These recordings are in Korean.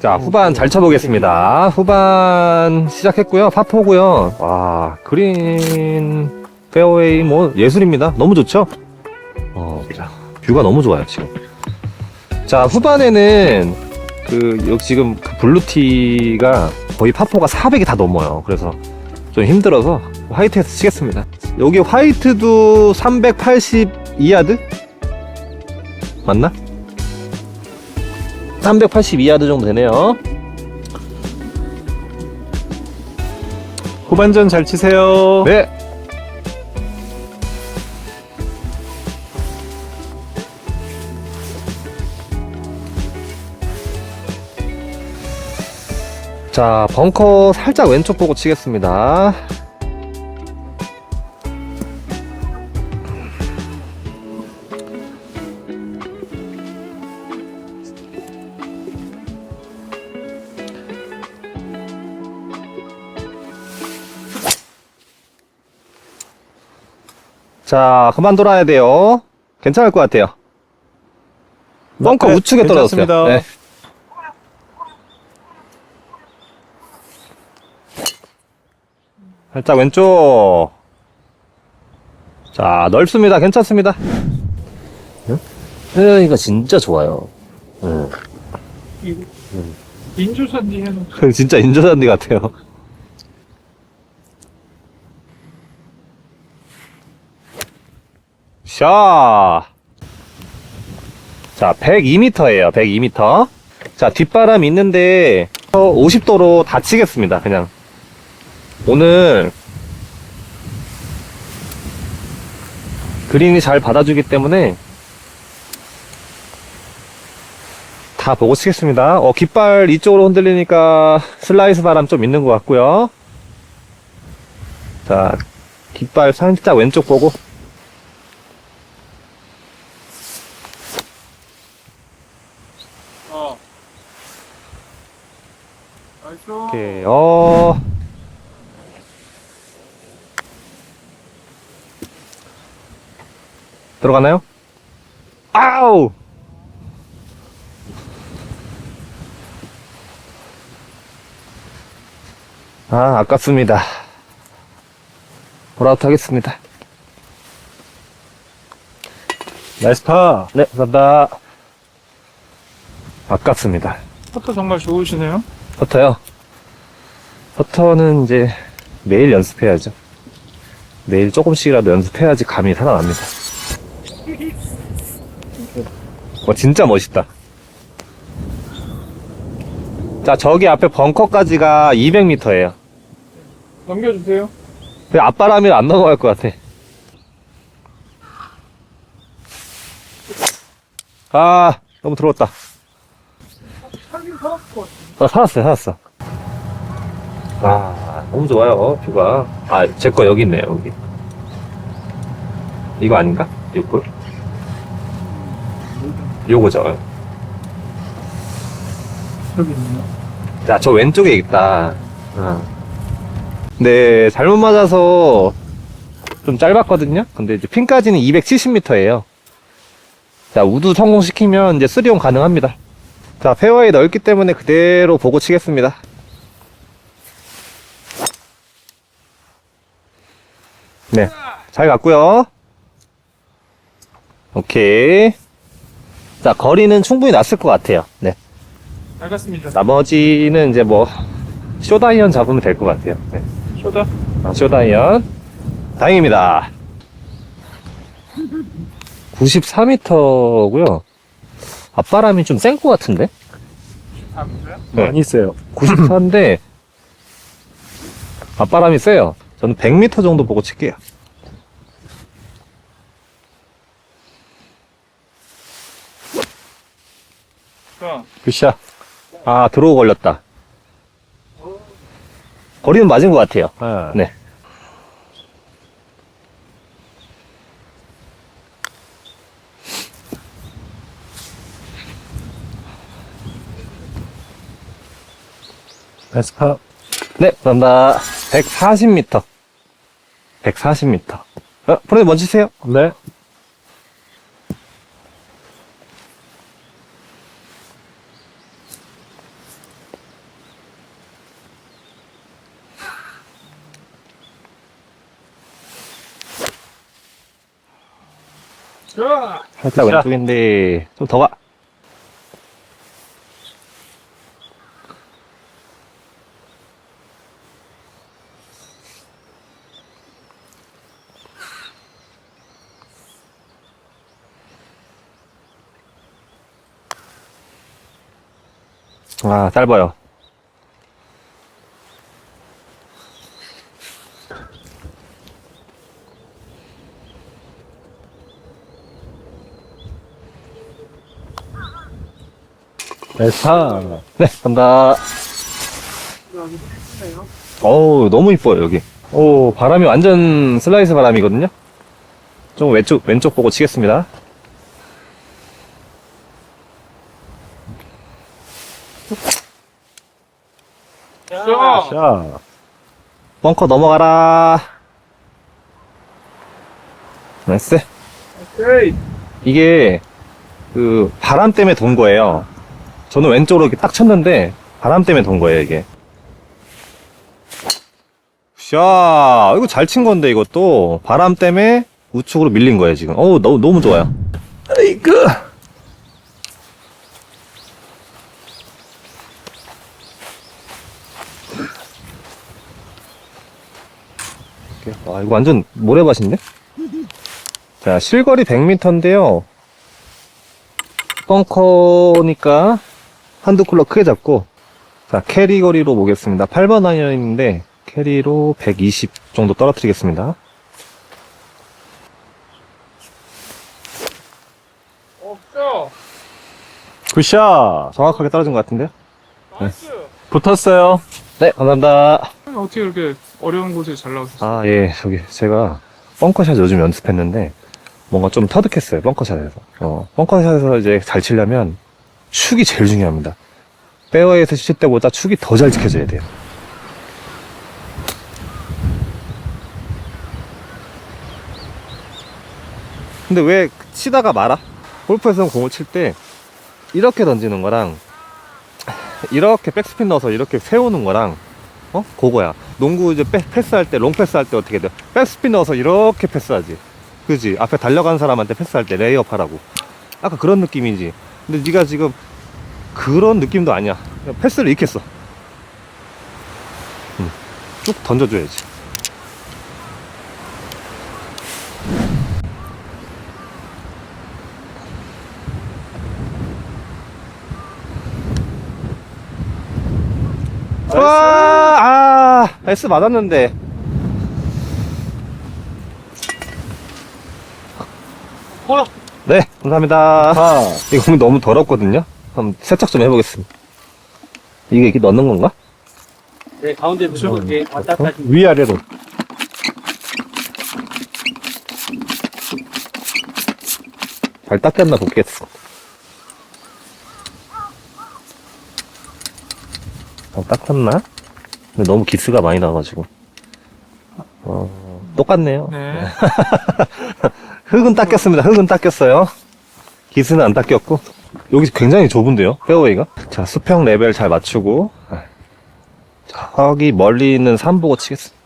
자, 후반 잘 쳐보겠습니다. 후반 시작했고요. 파포고요. 와, 그린 페어웨이 뭐 예술입니다. 너무 좋죠? 어, 자, 뷰가 너무 좋아요, 지금. 자, 후반에는 그 여기 지금 그 블루티가 거의 파포가 400이 다 넘어요. 그래서 좀 힘들어서 화이트에서 치겠습니다. 여기 화이트도 382야드? 맞나? 382야드 정도 되네요. 후반전 잘 치세요. 네. 자, 벙커 살짝 왼쪽 보고 치겠습니다. 자, 그만 돌아야 돼요. 괜찮을 것 같아요. 벙커 네, 우측에 떨어졌어요. 네. 살짝 왼쪽. 자, 넓습니다. 괜찮습니다. 헤어링가 진짜 좋아요. 인조산지 해놓은 진짜 인조잔디 같아요. 샤. 자, 102m예요. 102m. 자, 뒷바람 있는데 50도로 다 치겠습니다. 그냥. 오늘 그린이 잘 받아주기 때문에 다 보고 치겠습니다. 어, 깃발 이쪽으로 흔들리니까 슬라이스 바람 좀 있는 것 같고요. 자, 깃발 살짝 왼쪽 보고. 어. 나이스. 오케이, 어. 들어가나요? 아우! 아, 아깝습니다. 보라웃 하겠습니다. 나이스 파. 네, 감사합니다. 아깝습니다. 퍼터 정말 좋으시네요. 퍼터요? 퍼터는 이제 매일 연습해야죠. 매일 조금씩이라도 연습해야지 감이 살아납니다. 와, 진짜 멋있다. 자, 저기 앞에 벙커까지가 200m예요. 넘겨주세요. 앞바람이 안 넘어갈 것 같아. 아, 너무 들어왔다. 살긴 살았을 것 같아. 아, 살았어요, 살았어. 아, 너무 좋아요, 뷰가. 아, 제 거 여기 있네요, 여기. 이거 아닌가? 이거? 요거죠. 여기 있네요. 자, 저 왼쪽에 있다. 어. 네, 잘못 맞아서 좀 짧았거든요? 근데 이제 핀까지는 270m예요. 자, 우드 성공시키면 이제 3온 가능합니다. 자, 페어웨이 넓기 때문에 그대로 보고 치겠습니다. 네, 잘 갔고요. 오케이. 자, 거리는 충분히 났을 것 같아요. 네. 알겠습니다. 나머지는 이제 뭐 쇼다이언 잡으면 될 것 같아요. 네. 쇼다. 아, 쇼다이언 다행입니다. 94m고요. 앞바람이 좀 센 것 같은데? 아, 그래요? 네. 많이 있어요. 94인데 앞바람이 세요. 저는 100m 정도 보고 칠게요. 자, 굿샷. 아, 드로우 걸렸다. 거리는 맞은 것 같아요. 네. 네. 나이스 파. 네, 감사합니다. 140m. 140m. 어, 프로님 먼저 치세요. 네. 자, 살짝 자. 왼쪽인데, 좀 더 가. 아, 짧아요. 파. 네, 간다. 어우, 너무 이뻐요, 여기. 오, 바람이 완전 슬라이스 바람이거든요? 좀 왼쪽, 왼쪽 보고 치겠습니다. 자, 자. 벙커 넘어가라. 나이스. 오케이. 이게, 그, 바람 때문에 돈 거예요. 저는 왼쪽으로 이렇게 딱 쳤는데, 바람 때문에 돈 거예요, 이게. 샤, 이거 잘 친 건데, 이것도. 바람 때문에 우측으로 밀린 거예요, 지금. 어우, 너무, 너무 좋아요. 아이고. 아, 이거 완전 모래밭인데? 자, 실거리 100m인데요. 벙커니까 한두 쿨러 크게 잡고, 자, 캐리 거리로 보겠습니다. 8번 아이언인데, 캐리로 120 정도 떨어뜨리겠습니다. 없죠. 굿샷. 정확하게 떨어진 것 같은데요? 나이스. 붙었어요. 네, 감사합니다. 어떻게 이렇게 어려운 곳에 잘 나오셨어요? 아, 예, 저기, 제가 벙커샷 요즘 연습했는데, 뭔가 좀 터득했어요, 벙커샷에서. 어, 벙커샷에서 이제 잘 치려면, 축이 제일 중요합니다. 페어웨이에서 칠 때보다 축이 더 잘 지켜져야 돼요. 근데 왜 치다가 말아? 골프에서는 공을 칠 때, 이렇게 던지는 거랑, 이렇게 백스핀 넣어서 이렇게 세우는 거랑, 어? 그거야. 농구 이제 패, 패스할 때, 롱 패스할 때 어떻게 돼? 백스핀 넣어서 이렇게 패스하지. 그지? 앞에 달려간 사람한테 패스할 때 레이업 하라고. 아까 그런 느낌이지. 근데 네가 지금 그런 느낌도 아니야. 패스를 했어. 음, 쭉 던져줘야지. 와, 아, S 맞았는데. 어, 네, 감사합니다. 파. 이거 공이 너무 더럽거든요. 한번 세척 좀 해보겠습니다. 이게 이렇게 넣는 건가? 네, 가운데 두시고 이렇게 왔다 갔다 하시면 위아래로. 잘 닦였나 보겠어. 어, 닦았나? 근데 너무 기스가 많이 나가지고. 어, 똑같네요. 네. 흙은 닦였습니다. 흙은 닦였어요. 기스는 안 닦였고. 여기 굉장히 좁은데요? 페어웨이가? 자, 수평 레벨 잘 맞추고. 저기 멀리 있는 산 보고 치겠습니다.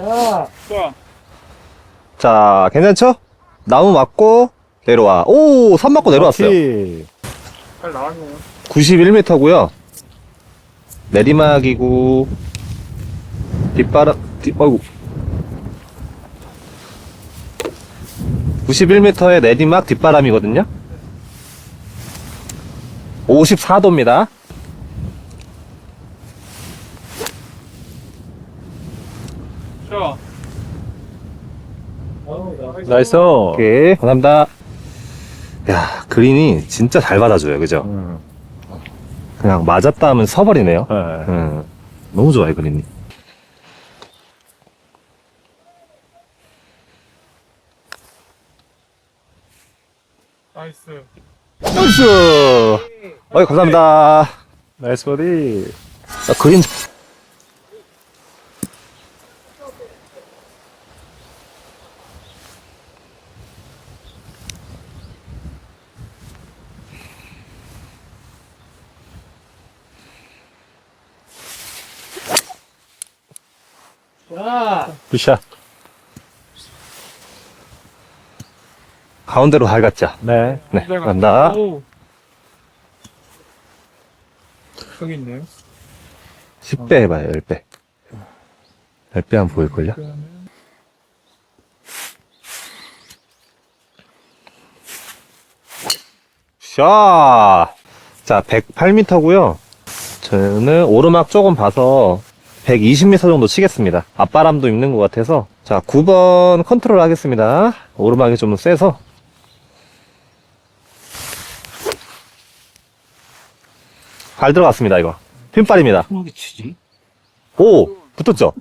자, 자, 자, 괜찮죠? 나무 맞고 내려와. 오, 산 맞고 내려왔어요. 오케이. 잘 나왔네요. 91m고요. 내리막이고 뒷바람 뒷 어이구 91m의 내리막 뒷바람이거든요. 54도입니다. 자, 나이스. 오케이, 감사합니다. 야, 그린이 진짜 잘 받아줘요, 그죠? 음. 그냥 맞았다 하면 서버리네요. 네. 음, 너무 좋아요, 그린이. 나이스. 나이스! 어이, 감사합니다. 나이스 버디. 자, 그린. 자, 굿샷. 가운데로 밝았죠? 네. 네. 오. 여기 있네요. 10배 해봐요, 10배. 10배 하면 보일걸요? 그러면 샤! 자, 108m고요 저는 오르막 조금 봐서 120m 정도 치겠습니다. 앞바람도 있는 것 같아서. 자, 9번 컨트롤 하겠습니다. 오르막이 좀 세서. 잘 들어갔습니다, 이거. 핀발입니다. 어떻게 치지? 오! 붙었죠?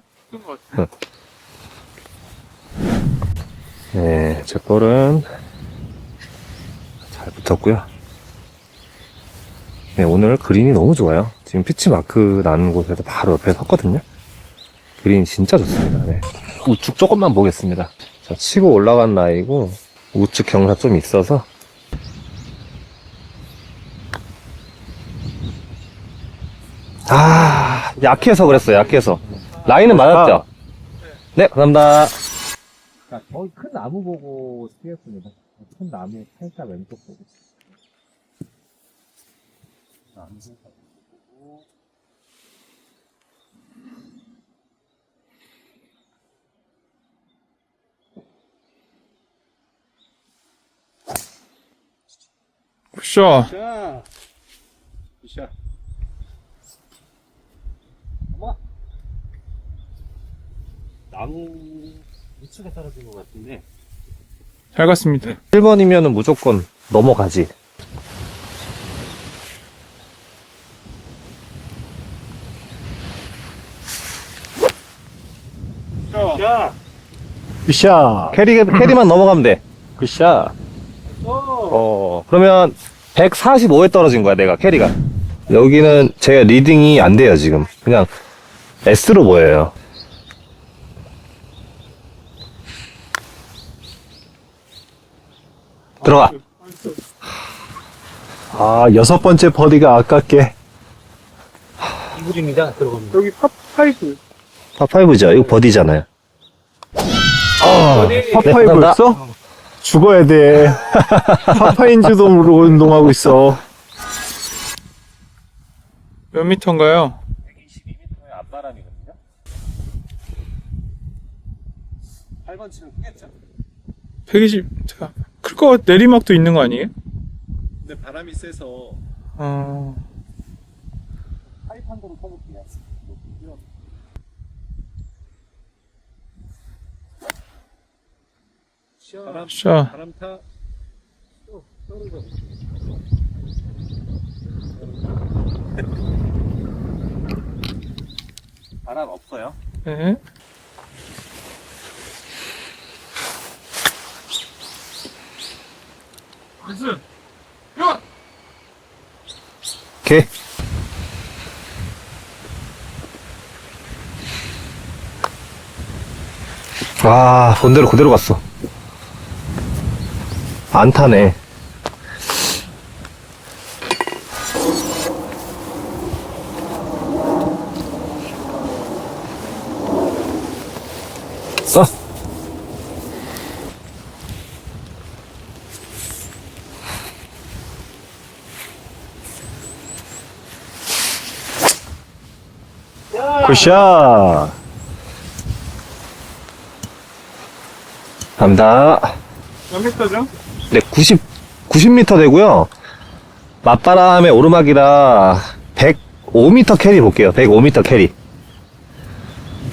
네, 제 볼은 잘 붙었고요. 네, 오늘 그린이 너무 좋아요. 지금 피치 마크 나는 곳에서 바로 옆에 섰거든요. 그린 진짜 좋습니다. 네. 우측 조금만 보겠습니다. 자, 치고 올라간 라이고 우측 경사 좀 있어서 아, 약해서 그랬어요. 약해서. 라인은 맞았죠? 네, 감사합니다. 자, 거의 큰 나무 보고 쓰겠습니다. 큰 나무 살짝 왼쪽 보고. 굿샷. 자, 굿샷. 어머. 나무 우측에 떨어진 것 같은데. 잘 갔습니다. 1번이면은 무조건 넘어가지. 자, 굿샷. 캐리, 캐리만 넘어가면 돼. 굿샷. 어, 그러면 145에 떨어진 거야, 내가, 캐리가. 여기는 제가 리딩이 안 돼요, 지금. 그냥 S로 보여요. 들어가. 아, 여섯 번째 버디가 아깝게. 이불입니다. 들어갑니다. 여기 팝5. 파5죠? 이거 버디잖아요. 네, 파파이브였어? 죽어야 돼. 파파인지도 모르고 운동하고 있어. 몇 미터인가요? 122m의 앞바람이거든요. 8번 치면 크겠죠? 120. 자, 클거 내리막도 있는 거 아니에요? 근데 바람이 세서 어. 파이판도로 쳐볼게요. 샷. 바람 타. 바람 없어요. 네. 나이스. 야! 오케이. 아, 본대로 그대로 갔어. 안 타네. 써. 굿샷. 갑니다. 몇 미터죠? 네, 90, 90m 되고요. 맞바람의 오르막이라 105m 캐리 볼게요. 105m 캐리.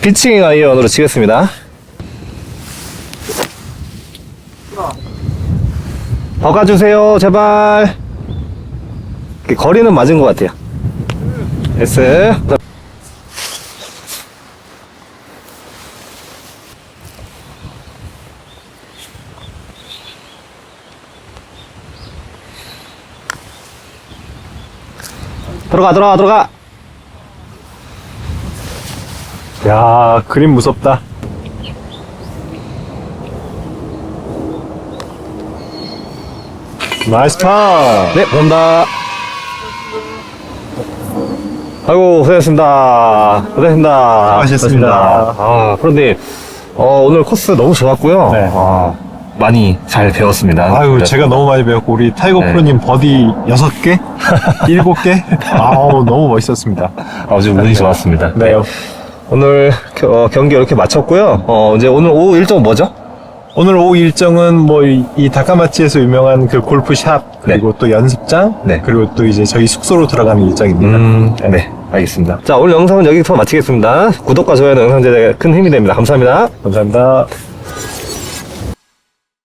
피칭 아이언으로 치겠습니다. 더 가주세요, 제발. 거리는 맞은 것 같아요. S. 들어가, 들어가, 들어가. 야, 그림 무섭다. 나이스 파! 네, 감사합니다. 아이고, 고생하셨습니다. 고생하셨습니다. 수고하셨습니다. 아, 그런데, 어, 오늘 코스 너무 좋았고요. 네. 아, 많이 잘 배웠습니다. 아유, 네. 제가 너무 많이 배웠고, 우리 타이거 네. 프로님 버디 6개? 7개? 아우, 너무 멋있었습니다. 아주 운이 좋았습니다. 네. 오늘 겨- 어, 경기 이렇게 마쳤고요. 어, 이제 오늘 오후 일정 뭐죠? 오늘 오후 일정은 뭐, 이, 이 다카마치에서 유명한 그 골프샵, 그리고 또 연습장, 네. 그리고 또 이제 저희 숙소로 들어가는 일정입니다. 음, 네, 알겠습니다. 자, 오늘 영상은 여기서 마치겠습니다. 구독과 좋아요는 영상 제작에 큰 힘이 됩니다. 감사합니다. 감사합니다.